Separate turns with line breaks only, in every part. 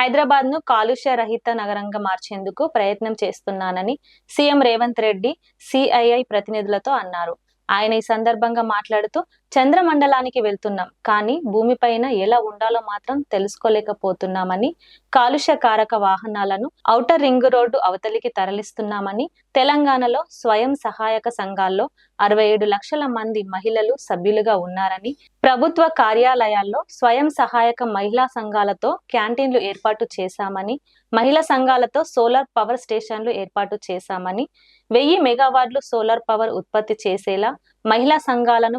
హైదరాబాద్ను కాలుష్య రహిత నగరంగా మార్చేందుకు ప్రయత్నం చేస్తున్నానని సీఎం రేవంత్ రెడ్డి సిఐఐ ప్రతినిధులతో అన్నారు. ఆయన ఈ సందర్భంగా మాట్లాడుతూ చంద్రమండలానికి వెళ్తున్నాం. కానీ భూమిపైన ఎలా ఉండాలో మాత్రం తెలుసుకోలేకపోతున్నామని కాలుష్య కారక వాహనాలను ఔటర్ రింగ్ రోడ్డు అవతలికి తరలిస్తున్నామని తెలంగాణలో స్వయం సహాయక సంఘాల్లో అరవై ఏడు లక్షల మంది మహిళలు సభ్యులుగా ఉన్నారని ప్రభుత్వ కార్యాలయాల్లో స్వయం సహాయక మహిళా సంఘాలతో క్యాంటీన్లు ఏర్పాటు చేశామని మహిళా సంఘాలతో సోలార్ పవర్ స్టేషన్లు ఏర్పాటు చేశామని వెయ్యి మెగావాట్లు సోలార్ పవర్ ఉత్పత్తి చేసేలా మహిళా సంఘాలను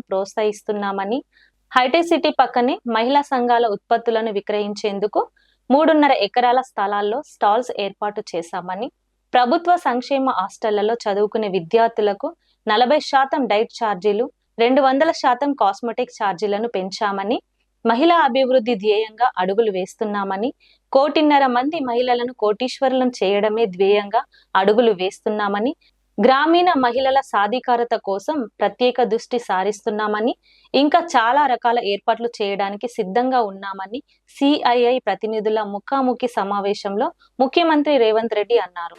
ప్రోత్సహిస్తున్నామని హైటెక్ సిటీ పక్కనే మహిళా సంఘాల ఉత్పత్తులను విక్రయించేందుకు మూడున్నర ఎకరాల స్థలాల్లో స్టాల్స్ ఏర్పాటు చేశామని ప్రభుత్వ సంక్షేమ హాస్టళ్ళలో చదువుకునే విద్యార్థులకు నలభై శాతం డైట్ ఛార్జీలు రెండు వందల శాతం కాస్మెటిక్ ఛార్జీలను పెంచామని మహిళా అభివృద్ధి ధ్యేయంగా అడుగులు వేస్తున్నామని కోటిన్నర మంది మహిళలను కోటీశ్వరులను చేయడమే ధ్యేయంగా అడుగులు వేస్తున్నామని గ్రామీణ మహిళల సాధికారత కోసం ప్రత్యేక దృష్టి సారిస్తున్నామని ఇంకా చాలా రకాల ఏర్పాట్లు చేయడానికి సిద్ధంగా ఉన్నామని సిఐఐ ప్రతినిధుల ముఖాముఖి సమావేశంలో ముఖ్యమంత్రి రేవంత్ రెడ్డి అన్నారు.